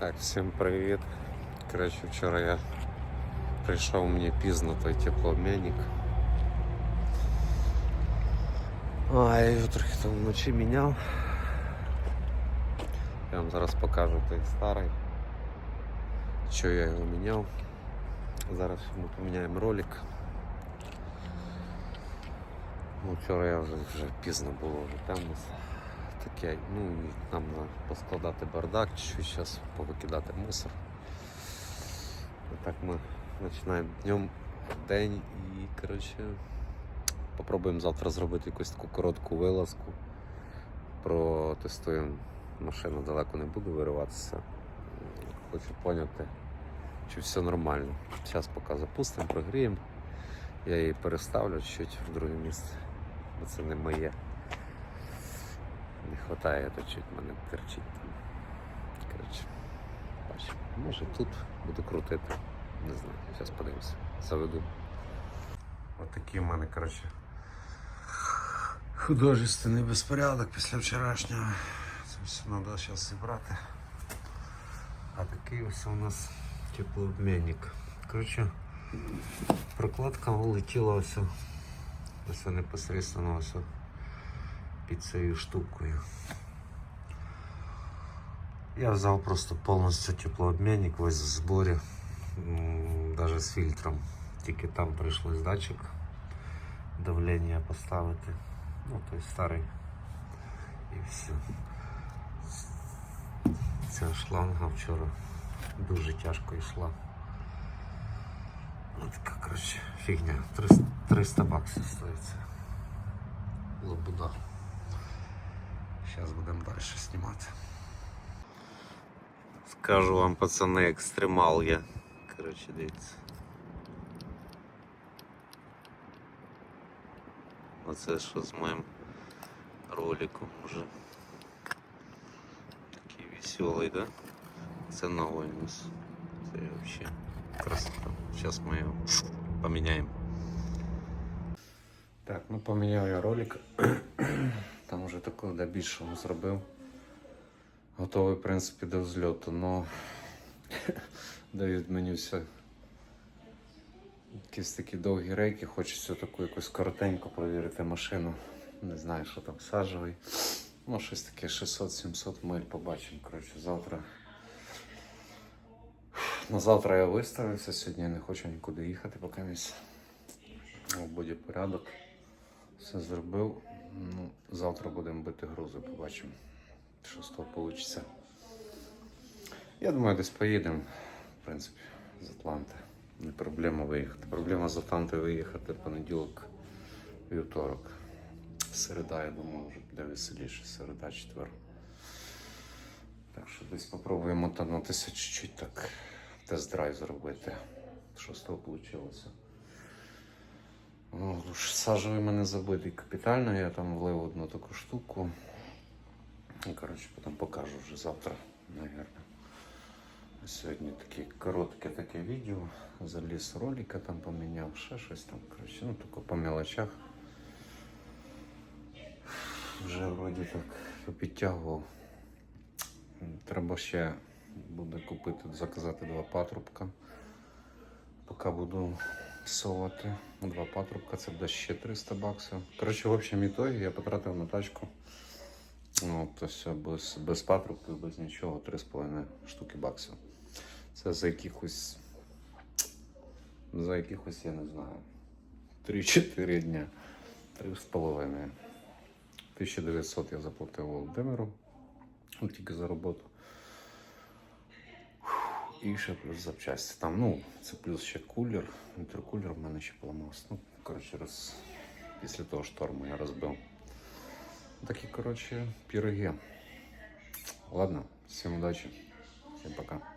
Так, всім привіт. Коротше, вчора я прийшов мені пізно той теплообмінник. А, я його трохи там вночі міняв. Я вам зараз покажу той старий. Що я його міняв. Зараз ми поміняємо ролик. Ну, вчора я вже, вже пізно було, вже темно. Таке, ну і нам треба поскладати бардак, чуть зараз повикидати мусор. Так ми починаємо днем день і коротше попробуємо завтра зробити якусь таку коротку вилазку. Протестуємо машину далеко не буду вириватися. Хочу поняти, чи все нормально. Зараз поки запустимо, прогріємо. Я її переставлю чуть в друге місце, бо це не моє. Не хватає, то чуть мене терчить там. Коротше, бачимо. Може тут буду крутити. Не знаю, зараз подивимося. Заведу. Отакий в мене, коротше. Художественний безпорядок після вчорашнього. Це все треба зараз зібрати. А такий ось у нас теплообмінник. Коротше, прокладка улетіла ось. Ось непосередньо ось під цією штукою. Я взяв просто повністю теплообмінник весь в зборі, навіть з фільтром. Тільки там прийшлось датчик давлення поставити. Ну, той старий. І все. Ця шланга вчора дуже тяжко йшла. Ну така коротше фігня. 300, 300 баксів стоїть. це. Лабуда. Зараз будемо далі знімати. Скажу вам, пацани, екстремал я. Коротше, дивіться. Оце що з моїм роликом вже. Такий веселий, да? Це новий у нас. Це вообще красота. Зараз ми його поміняємо. Так, ну поміняв я ролик. Такого до більшого зробив. Готовий, в принципі, до взльоту, но Давід мені все. Якісь такі довгі рейки, хочеться таку якусь коротенько провірити машину. Не знаю, що там сажевий. Ну, щось таке 600-700 миль побачимо. Коротше, завтра. На завтра я виставився, сьогодні я не хочу нікуди їхати, поки місць. Буде порядок. Все зробив. Ну, завтра будемо бити грузи, побачимо, що з того вийде. Я думаю, десь поїдемо, в принципі, з Атланти. Не проблема виїхати. Проблема з Атланти виїхати понеділок, вівторок. Середа, я думаю, вже буде веселіше. Середа, четвер. Так що десь спробуємо мотанутися чуть-чуть так, тест-драйв зробити. Що з того вийшло. О, ж Сажевий мене забитий капітально, я там влив одну таку штуку. Ну, Коротше, потім покажу вже завтра, мабуть. Сьогодні таке коротке таке відео. Заліз ролика там поміняв, ще щось там. Коротше, ну тільки по мелочах. Вже вроді так попідтягував. Треба ще буде купити, заказати два патрубка. Поки буду совати. Два патрубка, це буде ще 300 баксів. Коротше, в общем ітогі я потратив на тачку. Ну, то все без, без патрубків, без нічого, 3,5 штуки баксів. Це за якихось. За якихось, я не знаю. 3-4 дня. 3,5. 1900 я заплатив Володимиру. Ну, тільки за роботу. І ще плюс запчасті. Там, ну, це плюс ще кулер. Інтеркулер в мене ще поламався. Ну, коротше, роз... після того шторму я розбив. Такі, коротше, піроги. Ладно, всім удачі. Всім пока.